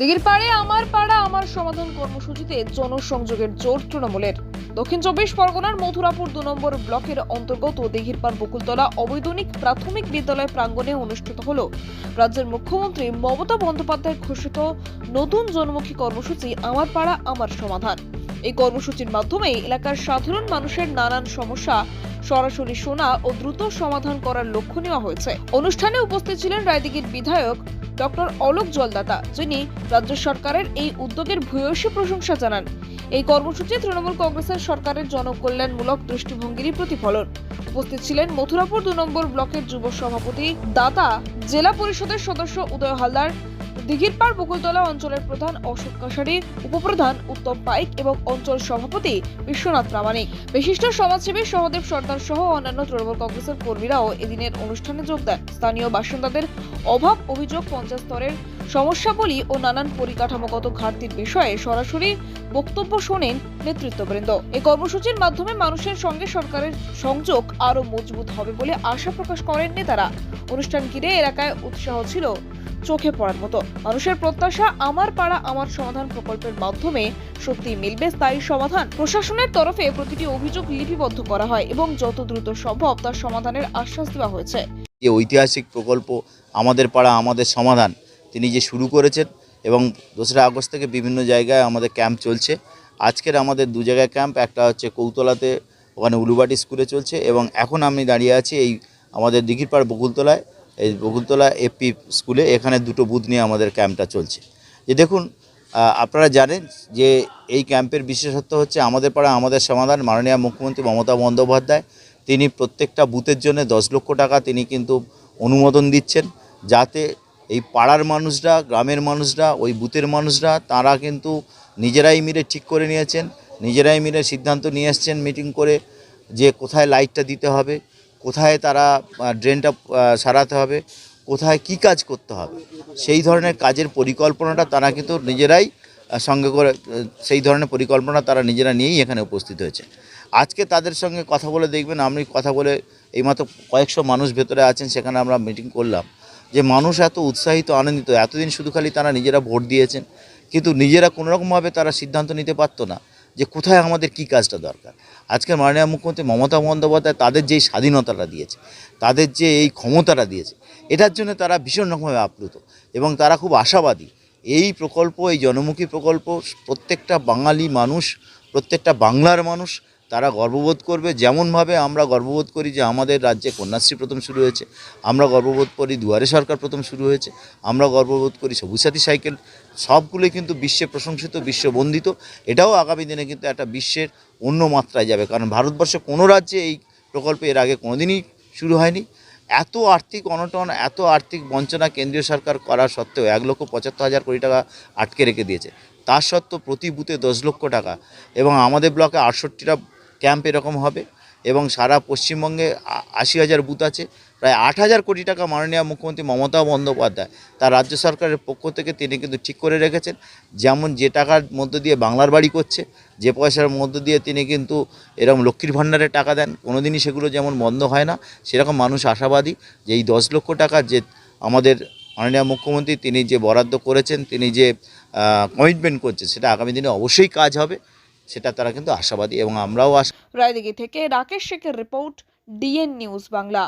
দিঘির পাড়ে আমার পাড়া, আমার সমাধান কর্মসূচিতে জনসংযোগের জোর তৃণমূলের। দক্ষিণ চব্বিশ পরগনার মথুরাপুর দু নম্বর ব্লকের অন্তর্গত দিঘিরপাড় বকুলতলা অবৈতনিক প্রাথমিক বিদ্যালয় প্রাঙ্গণে অনুষ্ঠিত হল। রাজ্যের মুখ্যমন্ত্রী মমতা বন্দ্যোপাধ্যায় ঘোষিত নতুন জনমুখী কর্মসূচি আমার পাড়া, আমার সমাধান। এই কর্মসূচির মাধ্যমে এলাকার সাধারণ মানুষের নানান সমস্যা সরাসরি শোনা ও দ্রুত সমাধান করার লক্ষ্য নেওয়া হয়েছে। অনুষ্ঠানে উপস্থিত ছিলেন রায়দিঘির বিধায়ক ডক্টর অলোক জলদাতা, যিনি রাজ্য সরকারের এই উদ্যোগের ভূয়সী প্রশংসা জানান। এই কর্মসূচি তৃণমূল কংগ্রেসের সরকারের জনকল্যাণমূলক দৃষ্টিভঙ্গিরই প্রতিফলন। উপস্থিত ছিলেন মথুরাপুর দু নম্বর ব্লকের যুব সভাপতি দাতা জেলা পরিষদের সদস্য উদয় হালদার দিঘিরপাড় বকুলতলা অঞ্চলের প্রধান অশোক কাশারি উপপ্রধান উত্তম পাইক এবং অঞ্চল সভাপতি বিশ্বনাথ প্রামাণিক। বিশিষ্ট সমাজসেবী সহদেব সর্দার সহ অন্যান্য তৃণমূল কংগ্রেসের কর্মীরাও এদিনের অনুষ্ঠানে যোগ দেন। স্থানীয় বাসিন্দাদের অভাব অভিযোগ পঞ্চায়েত স্তরের সমস্যাবলী ও নানান পরিকাঠামোগত ঘাটতির বিষয়ে সরাসরি বক্তব্য শোনেন নেতৃত্ববৃন্দ। এই কর্মসূচির মাধ্যমে মানুষের সঙ্গে সরকারের সংযোগ আরও মজবুত হবে বলে আশা প্রকাশ করেন নেতারা। অনুষ্ঠান ঘিরে এলাকায় উৎসাহ ছিল চোখে পড়ার মতো। মানুষের প্রত্যাশা আমার পাড়া আমার সমাধান প্রকল্পের মাধ্যমে সত্যি মিলবে স্থায়ী সমাধান। প্রশাসনের তরফে প্রতিটি অভিযোগ লিপিবদ্ধ করা হয় এবং যত দ্রুত সম্ভব তার সমাধানের আশ্বাস দেওয়া হয়েছে। যে ঐতিহাসিক প্রকল্প, আমাদের পাড়া, আমাদের সমাধান, তিনি যে শুরু করেছেন এবং দোসরা আগস্ট থেকে বিভিন্ন জায়গায় আমাদের ক্যাম্প চলছে। আজকের আমাদের দু জায়গায় ক্যাম্প, একটা হচ্ছে কৌতলাতে, ওখানে উলুবাটি স্কুলে চলছে এবং এখন আমি দাঁড়িয়ে আছি এই আমাদের দিঘিরপাড় বকুলতলায়। এই বকুলতলা এপি স্কুলে এখানে দুটো বুথ নিয়ে আমাদের ক্যাম্পটা চলছে। যে দেখুন আপনারা জানেন যে এই ক্যাম্পের বিশেষত্ব হচ্ছে আমাদের পাড়া আমাদের সমাধান মাননীয় মুখ্যমন্ত্রী মমতা বন্দ্যোপাধ্যায়। তিনি প্রত্যেকটা বুথের জন্য দশ লক্ষ টাকা তিনি কিন্তু অনুমোদন দিচ্ছেন যাতে এই পাড়ার মানুষরা, গ্রামের মানুষরা, ওই বুথের মানুষরা, তারা কিন্তু নিজেরাই মিলে ঠিক করে নিয়েছেন, নিজেরাই মিলে সিদ্ধান্ত নিয়ে এসছেন মিটিং করে যে কোথায় লাইটটা দিতে হবে। কোথায় তারা ড্রেনটা সারাতে হবে, কোথায় কি কাজ করতে হবে, সেই ধরনের কাজের পরিকল্পনাটা তারা কিন্তু নিজেরাই সঙ্গে করে সেই ধরনের পরিকল্পনা তারা নিজেরা নিয়েই এখানে উপস্থিত হয়েছে। আজকে তাদের সঙ্গে কথা বলে দেখবেন, আমি কথা বলে এইমাত্র কয়েকশো মানুষ ভেতরে আছেন, সেখানে আমরা মিটিং করলাম, যে মানুষ এত উৎসাহিত, আনন্দিত, এতদিন শুধু খালি তারা নিজেরা ভোট দিয়েছেন, কিন্তু নিজেরা কোনোরকমভাবে তারা সিদ্ধান্ত নিতে পারতো না। যে কোথায় আমাদের কি কাজটা দরকার। আজকের মাননীয় মুখ্যমন্ত্রী মমতা বন্দ্যোপাধ্যায় তাদের যেই স্বাধীনতাটা দিয়েছে, তাদের যে এই ক্ষমতাটা দিয়েছে, এটার জন্য তারা ভীষণ রকমভাবে আপ্লুত এবং তারা খুব আশাবাদী। এই প্রকল্প, এই জনমুখী প্রকল্প, প্রত্যেকটা বাঙালি মানুষ, প্রত্যেকটা বাংলার মানুষ তারা গর্ববোধ করবে, যেমনভাবে আমরা গর্ববোধ করি যে আমাদের রাজ্যে কন্যাশ্রী প্রথম শুরু হয়েছে, আমরা গর্ববোধ করি দুয়ারে সরকার প্রথম শুরু হয়েছে, আমরা গর্ববোধ করি সবুজ সাথী সাইকেল সবগুলোই কিন্তু বিশ্বে প্রশংসিত বিশ্ববন্দিত এটাও আগামী দিনে কিন্তু একটা বিশ্বের অন্য মাত্রায় যাবে, কারণ ভারতবর্ষে কোনো রাজ্যে এই প্রকল্প এর আগে কোনোদিনই শুরু হয়নি। এত আর্থিক অনটন, এত আর্থিক বঞ্চনা কেন্দ্রীয় সরকার করার সত্ত্বেও এক লক্ষ পঁচাত্তর হাজার কোটি টাকা আটকে রেখে দিয়েছে। তার সত্ত্বেও প্রতি বুথে দশ লক্ষ টাকা এবং আমাদের ব্লকে আটষট্টিটা ক্যাম্প এরকম হবে এবং সারা পশ্চিমবঙ্গে আশি হাজার বুথ আছে, প্রায় আট হাজার কোটি টাকা মাননীয় মুখ্যমন্ত্রী মমতা বন্দ্যোপাধ্যায় তার রাজ্য সরকারের পক্ষ থেকে তিনি কিন্তু ঠিক করে রেখেছেন। যেমন যে টাকার মধ্য দিয়ে বাংলার বাড়ি করছে, যে পয়সার মধ্য দিয়ে তিনি কিন্তু এরকম লক্ষ্মীর ভাণ্ডারের টাকা দেন, কোনোদিনই সেগুলো যেমন বন্ধ হয় না, সেরকম মানুষ আশাবাদী যে এই দশ লক্ষ টাকা যে আমাদের মাননীয় মুখ্যমন্ত্রী তিনি যে বরাদ্দ করেছেন, তিনি যে কমিটমেন্ট করছেন, সেটা আগামী দিনে অবশ্যই কাজ হবে। সেটা তারা কিন্তু আশাবাদী এবং আমরাও আশা রায়দিঘি থেকে রাকেশ শেখের রিপোর্ট ডিএন নিউজ বাংলা।